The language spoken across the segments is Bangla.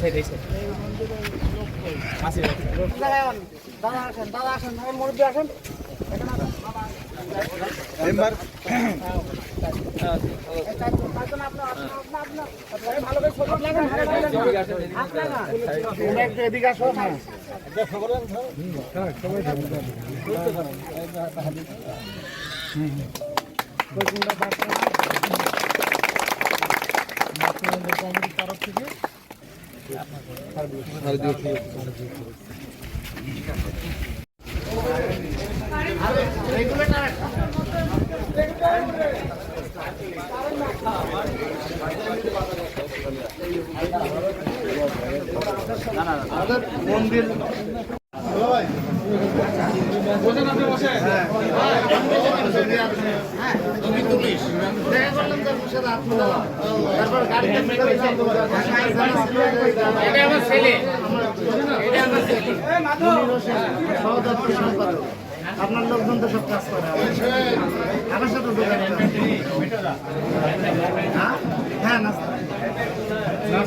সাইড আসি দাদা আসেন দাদা আসেন এই মুরব্বী আসেন এখানে আসেন। মেম্বার এই চারজন, পাঁচজন আপনার, আপনার, আপনার, আপনার। এই ভালো করে ছবি লাগান, ভালো করে লাগান। হাত লাগান। তুমি একটু এদিকে আসো, হ্যাঁ। দেখা করলাম তো বসে রাত হলো। তারপর গাড়িতে ফেলে দিয়েছে। এটা আমার ছেলে মনির হোসেন, সহদপ্তর সম্পাদক। আপনার লোকজন তো সব কাজ করে আমার সাথে দোকানে হ্যাঁ নাস্তা সব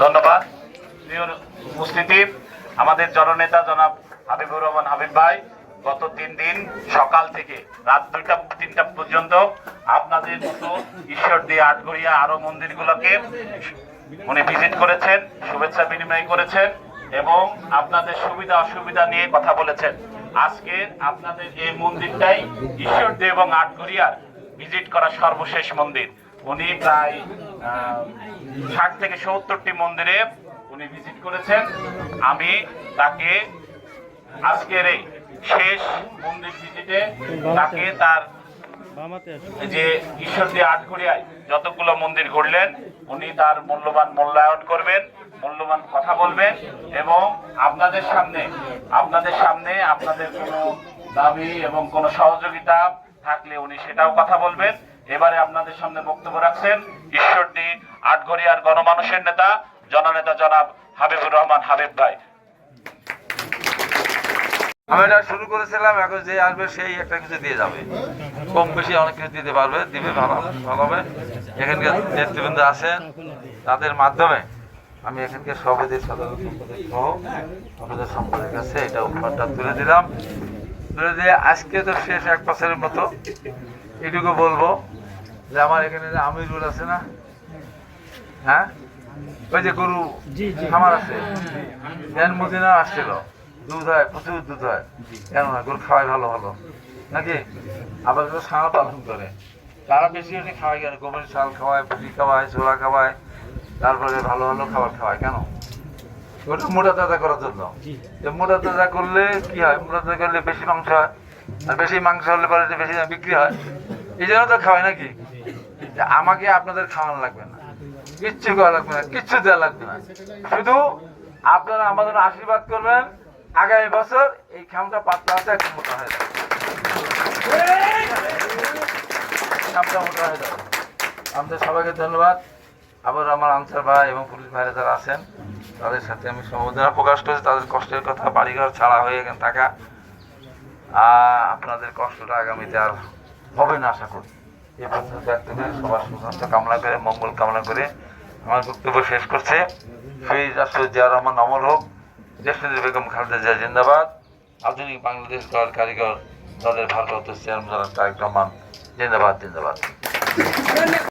ধন্যবাদ। উপস্থিতি আমাদের জননেতা জনাব হাবিবুর রহমান হাবিব ভাই গত তিন দিন সকাল থেকে রাত দুইটা, তিনটা পর্যন্ত আপনাদের মতো ঈশ্বর দিয়ে আটগড়িয়া আরও মন্দিরগুলোকে উনি ভিজিট করেছেন, শুভেচ্ছা বিনিময় করেছেন এবং আপনাদের সুবিধা, অসুবিধা নিয়ে কথা বলেছেন। আজকে আপনাদের এই মন্দিরটাই ঈশ্বরদী এবং আটগড়িয়ার ভিজিট করা সর্বশেষ মন্দির। উনি প্রায় ষাট থেকে সত্তরটি মন্দিরে উনি ভিজিট করেছেন। আমি তাকে আজকের এই শেষ মন্দির ভিজিটে তাকে তার যে ঈশ্বরদী আটঘরিয়ায় যতগুলো মন্দির ঘুরলেন উনি তার মূল্যবান মূল্যায়ন করবেন, মূল্যবান কথা বলবেন এবং আপনাদের সামনে আপনাদের সামনে আপনাদের কোনো দাবি এবং কোনো সহযোগিতা থাকলে উনি সেটাও কথা বলবেন। এবারে আপনাদের সামনে বক্তব্য রাখছেন ঈশ্বরদী আটঘরিয়ার গণমানুষের নেতা, জননেতা জনাব হাবিবুর রহমান হাবিব ভাই। আমি এটা শুরু করেছিলাম এখন যে আসবে সেই একটা কিছু দিয়ে যাবে। কম বেশি অনেক কিছু দিতে পারবে দিবে ভালো ভালো হবে এখানকার নেতৃবৃন্দ আছেন তাদের মাধ্যমে আমি এখানকার সভাপতি সাধারণ সম্পাদক সহ আপনাদের সম্পাদের কাছে এটা উপহারটা তুলে দিলাম। তুলে দিয়ে আজকে তো শেষ এক বছরের মতো। এটুকু বলব যে আমার এখানে যে আমিরুল আছে না? হ্যাঁ? ওই যে গরু খামার আছে? জ্ঞান মদিনা আসছিল। দুধ হয় প্রচুর দুধ হয়। কেন না গরু খাওয়াই ভালো ভালো নাকি? আবার তো সারা পালন করে। তারা বেশি বেশি খাওয়ায় কেন গোবর শাল খাওয়ায় পুঁজি খাওয়ায় ছোলা খাওয়ায় তারপরে ভালো ভালো খাবার খাওয়ায়। কেন? ওটা মোটা তাজা করার জন্য। মোটা তাজা করলে কি হয়? মোটা তাজা করলে বেশি মাংস হয়। আর বেশি মাংস হলে পরে বেশি বিক্রি হয়। এই জন্য তো খাওয়াই নাকি? যে আমাকে আপনাদের খাওয়ানো লাগবে না। কিচ্ছু করা লাগবে না। কিচ্ছু দেওয়া লাগবে না। শুধু আপনারা আমাদের আশীর্বাদ করবেন। আগামী বছর এই খামটা পাতলা আছে একটু মোটা হয়ে যাবে। মোটা হয়ে আমাদের সবাইকে ধন্যবাদ। আবার আমার আনসার ভাই এবং পুলিশ ভাইরা যারা আছেন, তাদের সাথে আমি সমবেদনা প্রকাশ করছি। তাদের কষ্টের কথা বাড়িঘর ছাড়া হয়ে এখানে থাকা। আপনাদের কষ্টটা আগামীতে আর হবে না আশা করি। এই পর্যন্ত ব্যক্ত সবার সুস্বাস্থ্য কামনা করে, মঙ্গল কামনা করে আমার বক্তব্য শেষ করছে। শহীদ রাষ্ট্র জিয়া রহমান অমর হোক। দেশনেত্রী বেগম খালেদা জিয়া জিন্দাবাদ। আধুনিক বাংলাদেশ গড় কারিগর দলের ভারপ্রাপ্ত চেয়ারম্যান তারেক রহমান জিন্দাবাদ জিন্দাবাদ।